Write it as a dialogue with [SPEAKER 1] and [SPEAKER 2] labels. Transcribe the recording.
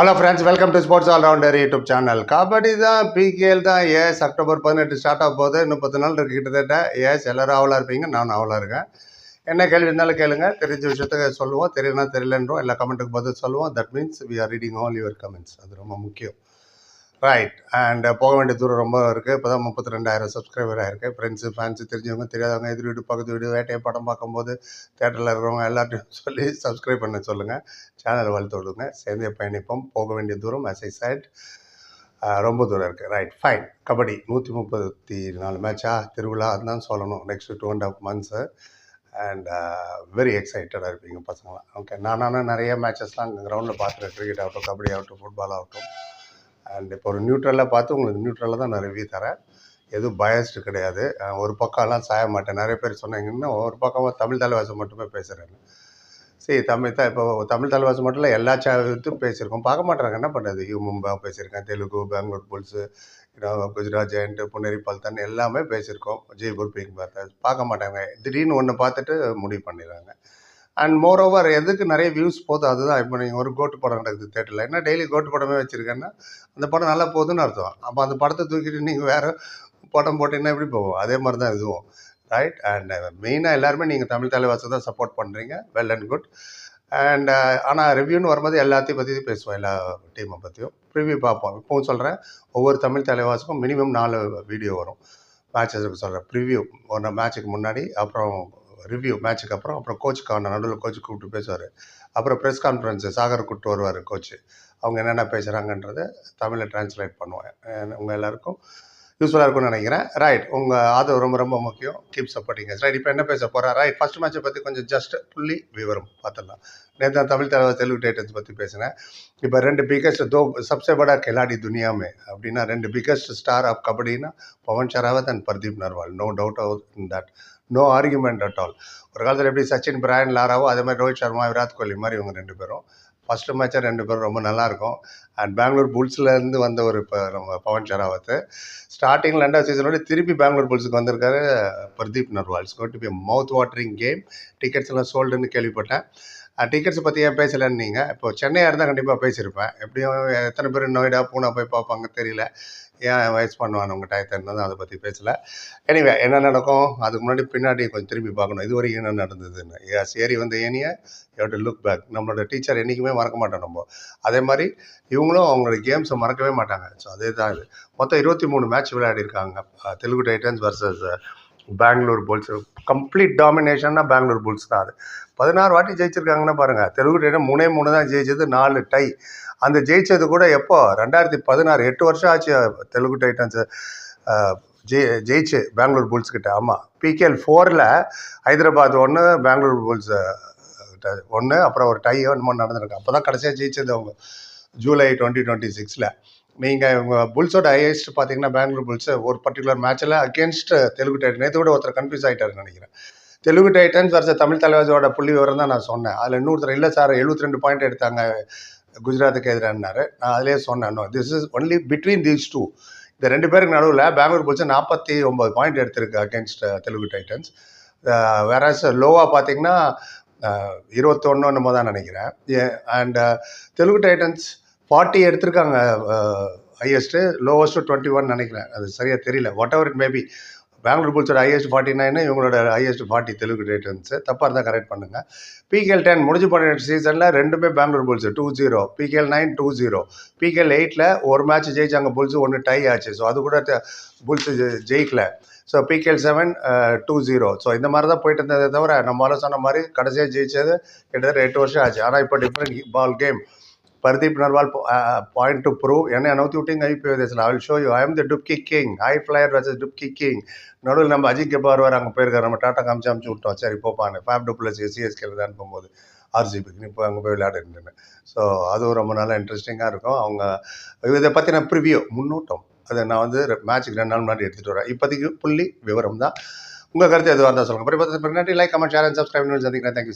[SPEAKER 1] Hello friends welcome to sports allrounder YouTube channel kabaddi தான் PKL தான் as October பதினெட்டு start ஆக போகுது. இன்னும் பத்து நாள் இருக்கு கிட்டத்தட்ட. ஏஎஸ் எல்லோரும் ஆவலாக இருப்பீங்க நான் ஆவலாக இருக்கேன். என்ன கேள்வி இருந்தாலும் கேளுங்க. தெரிஞ்ச விஷயத்த சொல்லுவோம். தெரியலனா தெரியலன்றோம். எல்லா கமெண்ட்டுக்கு பதில் சொல்லுவோம். That means we are reading all your comments அது ரொம்ப முக்கியம். ரைட் அண்ட் uh, போக வேண்டிய தூரம் ரொம்ப இருக்குது இப்போ தான் முப்பத்தி ரெண்டாயிரம் சப்ஸ்கிரைபர் ஆகிருக்கு ஃப்ரெண்ட்ஸு ஃபேன்ஸு தெரிஞ்சவங்க தெரியாதவங்க எதிர் வீடு பக்கத்து வீடு வேட்டையை படம் பார்க்கும்போது தேட்டரில் இருக்கிறவங்க எல்லாத்தையும் சொல்லி சப்ஸ்கிரைப் பண்ண சொல்லுங்கள் சேனலை வளர்த்து விடுங்க. சேர்ந்தே பயணிப்போம். போக வேண்டிய தூரம் as I சைட் ரொம்ப தூரம் இருக்குது ரைட் ஃபைன் கபடி. நூற்றி முப்பத்தி நாலு மேட்சா திருவிழா அதுதான் சொல்லணும். Next two and half months and very எக்ஸைட்டடாக இருப்பீங்க பசங்களாம். ஓகே நானும் நிறைய மேட்சஸ்லாம் அங்கே கிரவுண்டில் பார்த்துருக்கேன். கிரிக்கெட் ஆகட்டும் கபடி ஆகட்டும் ஃபுட்பால் ஆகட்டும். அண்ட் இப்போ ஒரு நியூட்ரலாக பார்த்து உங்களுக்கு நியூட்ரலாக தான் நான் ரிவ்யூ தரேன். எதுவும் பயஸ்டு கிடையாது. ஒரு பக்கம்லாம் சாய மாட்டேன். நிறைய பேர் சொன்னாங்கன்னா ஒரு பக்கமாக தமிழ் தலைவாசம் மட்டுமே பேசுகிறேன் சரி தமிழ் தான் இப்போ தமிழ் தலைவாசம் மட்டும் இல்லை எல்லா சேனலும் பேசியிருக்கோம். பார்க்க மாட்டேறாங்க என்ன பண்ணுறது யூ மும்பா பேசியிருக்கேன். தெலுங்கு பெங்களூர் புல்ஸு குஜராத் ஜெயண்ட் புனேரி பல்தான் எல்லாமே பேசியிருக்கோம். ஜெய்பூர் பிங்க் பார்த்தா பார்க்க மாட்டாங்க. திடீர்னு ஒன்று பார்த்துட்டு முடிவு பண்ணிடுறாங்க. அண்ட் மோர் ஓவர் எதுக்கு நிறைய வியூஸ் போகுது? அதுதான். இப்போ நீங்கள் ஒரு கோட்டு படம் நடக்குது தேட்டரில் என்ன டெய்லி கோட்டு படமே வச்சுருக்கேன்னா அந்த படம் நல்லா போகுதுன்னு அர்த்தம். அப்போ அந்த படத்தை தூக்கிட்டு நீங்கள் வேறு படம் போட்டிங்கன்னா எப்படி போகும்? அதே மாதிரி தான் இதுவும் ரைட் அண்ட் மெயினாக எல்லாருமே நீங்கள் தமிழ் தலைவாசை தான் சப்போர்ட் பண்ணுறீங்க வெல் அண்ட் குட் அண்ட் ஆனால் ரிவ்யூன்னு வரும்போது எல்லாத்தையும் பற்றி பேசுவோம். எல்லா டீமை பற்றியும் ரிவ்யூ பார்ப்போம். இப்போவும் சொல்கிறேன் ஒவ்வொரு தமிழ் தலைவாசுக்கும் மினிமம் நாலு வீடியோ வரும். மேட்சஸுக்கு சொல்கிறேன் ப்ரிவ்யூ ஒரு மேட்ச்சுக்கு முன்னாடி அப்புறம் ரிவ்யூ மேட்ச்சுக்கு அப்புறம் அப்புறம் கோச்சுக்கான நடுவில் கோச்சு கூப்பிட்டு பேசுவார். அப்புறம் ப்ரெஸ் கான்ஃபரன்ஸு சாகர் கூப்பிட்டு வருவார் கோச்சு அவங்க என்னென்ன பேசுகிறாங்கன்றதை தமிழில் ட்ரான்ஸ்லேட் பண்ணுவேன். உங்கள் எல்லாருக்கும் யூஸ்ஃபுல்லாக இருக்கும்னு நினைக்கிறேன். ரைட் உங்கள் ஆதரவு ரொம்ப ரொம்ப முக்கியம். கீப் சப்போர்ட்டிங் ரைட் இப்போ என்ன பேச போகிறேன் ரைட் ஃபர்ஸ்ட் மேட்ச்சை பற்றி கொஞ்சம் ஜஸ்ட் புள்ளி விவரம் பார்த்துடலாம் நேற்று தான் தமிழ் தலைவர் தெலுங்கு டைட்டன்ஸ் பற்றி பேசினேன். இப்போ ரெண்டு பிக்கஸ்ட் தோ சப்சே படா கிலாடி துனியாமே அப்படின்னா ரெண்டு biggest star of கபடினா Pawan Sehrawat and Pardeep Narwal. No doubt out in that no argument at all ஒரு காலத்தில் எப்படி சச்சின் பிராயன் லாராவோ அதே மாதிரி ரோஹித் சர்மா விராட் கோலி மாதிரி இவங்க ரெண்டு பேரும். ஃபஸ்ட்டு மேட்சாக ரெண்டு பேரும் ரொம்ப நல்லாயிருக்கும். அண்ட் பெங்களூர் புல்ஸ்லேருந்து வந்த ஒரு இப்போ நம்ம பவன் ஷராவத். ஸ்டார்டிங்கில் ரெண்டாவது சீசனோட திருப்பி பெங்களூர் புல்ஸுக்கு வந்திருக்காரு Pradeep Narwal. It's got be mouth watering game tickets எல்லாம் சோல்டுன்னு கேள்விப்பட்டேன். டிக்கெட்ஸ் பற்றி ஏன் பேசலைன்னு நீங்கள் இப்போ சென்னையாக இருந்தால் கண்டிப்பாக பேசியிருப்பேன். எப்படியும் எத்தனை பேர் நோய்டா பூனா போய் பார்ப்பாங்க தெரியல. ஏன் வயசு பண்ணுவான் உங்கள் டயத்தை தான் அதை பற்றி பேசலை. எனிவே என்ன நடக்கும்? அதுக்கு முன்னாடி பின்னாடி கொஞ்சம் திரும்பி பார்க்கணும். இது வரைக்கும் என்ன நடந்ததுன்னு. எஸ் ஏறி வந்த ஏனிய யூ டு லுக் பேக் நம்மளோட டீச்சர் என்றைக்குமே மறக்க மாட்டோம் நம்ம. அதே மாதிரி இவங்களும் அவங்களோட கேம்ஸை மறக்கவே மாட்டாங்க. ஸோ அதே தான் இது. மொத்தம் இருபத்தி மூணு match விளையாடிருக்காங்க. Telugu Titans versus Bengaluru Bulls complete டாமினேஷன்னா Bengaluru Bulls தான் அது. பதினாறு வாட்டி ஜெயிச்சிருக்காங்கன்னா பாருங்கள் தெலுங்கு டைட்டன் மூணே மூணு தான் ஜெயிச்சது நாலு டை அந்த ஜெயிச்சது கூட எப்போ? ரெண்டாயிரத்தி பதினாறு எட்டு வருஷம் ஆச்சு தெலுங்கு டைட்டன்ஸ் ஜெயி ஜெயிச்சு பெங்களூர் புல்ஸ் கிட்ட. ஆமாம் பிகேஎல் ஃபோரில் ஹைதராபாத் ஒன்று பெங்களூர் புல்ஸ் ஒன்று அப்புறம் ஒரு டை ஒன்று நடந்திருக்கு. அப்போ தான் கடைசியாக ஜெயிச்சது அவங்க ஜூலை டுவெண்ட்டி டுவெண்ட்டி சிக்ஸில் நீங்கள் உங்கள் புல்ஸோட ஹையஸ்ட் பார்த்தீங்கன்னா பெங்களூர் புல்ஸ் ஒரு பர்டிகுலர் மேட்ச்சில் அகேன்ஸ்ட் தெலுங்கு டைட்டன் நேற்று கூட ஒருத்தர் கன்ஃபியூஸ் ஆகிட்டாருன்னு நினைக்கிறேன். தெலுங்கு டைட்டன்ஸ் வருஷ தமிழ் தலைவாசோட புள்ளி விவரம் தான் நான் சொன்னேன். அதில் இன்னொருத்தர் இல்லை சார் எழுபத்தி ரெண்டு பாயிண்ட் எடுத்தாங்க குஜராத்துக்கு எதிரானாரு நான் அதிலே சொன்னேன் this is only between these two இந்த ரெண்டு பேருக்கு நடுவில் பெங்களூர் புல்ஸ் நாற்பத்தி ஒம்பது பாயிண்ட் எடுத்திருக்கு அகேன்ஸ்ட் தெலுங்கு டைட்டன்ஸ் வேற லோவாக பார்த்தீங்கன்னா இருபத்தொன்னு என்னமோ தான் நினைக்கிறேன். அண்ட் தெலுங்கு டைட்டன்ஸ் ஃபார்ட்டி எடுத்திருக்காங்க ஹையஸ்ட்டு லோவஸ்ட்டு டுவெண்ட்டி ஒன் நினைக்கிறேன். அது சரியாக தெரியல. Whatever it maybe Bengaluru புல்ஸோட ஹையஸ்ட் ஃபார்ட்டி நைனு இவங்களோட ஹையஸ்ட் ஃபார்ட்டி தெலுங்கு டைட்டன்ஸு தப்பாக இருந்தால் கரெக்ட் பண்ணுங்கள் பிகேஎல் டென் முடிஞ்சு போன சீசனில் ரெண்டுமே Bengaluru Bulls two zero PKL nine two zero PKL எயிட்டில் ஒரு மேட்ச் ஜெயிச்சாங்க புல்ஸ் ஒன்று டை ஆச்சு. ஸோ அது கூட Bulls ஜெயிக்கல. So PKL seven two zero so இந்த மாதிரி தான் போயிட்டு இருந்ததே தவிர நம்மளால சொன்ன மாதிரி கடைசியாக ஜெயிச்சது கிட்டத்தட்ட எட்டு வருஷம் ஆச்சு. ஆனால் இப்போ different ball game Pardeep Narwal point to prove என்ன நவுத்தி விட்டிங்க ஐபிஓ தேசில் I show you I am the dubki king high flyer versus dubki king நடுவில் நம்ம அஜித் கபார் வர அங்கே போயிருக்காரு நம்ம டாட்டா காமிச்சு அமுச்சு விட்டோம் சரி போப்பான்னு ஃபேப் டூப்ளஸ் சிஎஸ்கேல தான் போகும்போது ஆர்சிபிக்கு இப்போ அங்கே போய் விளையாடுன்னு ஸோ அதுவும் ரொம்ப நல்லா இன்ட்ரெஸ்டிங்காக இருக்கும் அவங்க இதை பற்றின ப்ரிவியூ முன்னோட்டம் அதை நான் வந்து மேட்ச்சுக்கு ரெண்டு நாள் முன்னாடி எடுத்துகிட்டு வரேன் இப்போதைக்கு புள்ளி விவரம் தான் உங்கள் கருத்து எதுவாக இருந்தால் சொல்லுங்கள் அப்புறம் பார்த்து பின்னாடி like comment share and subscribe சந்திக்கிறேன் தேங்க்யூ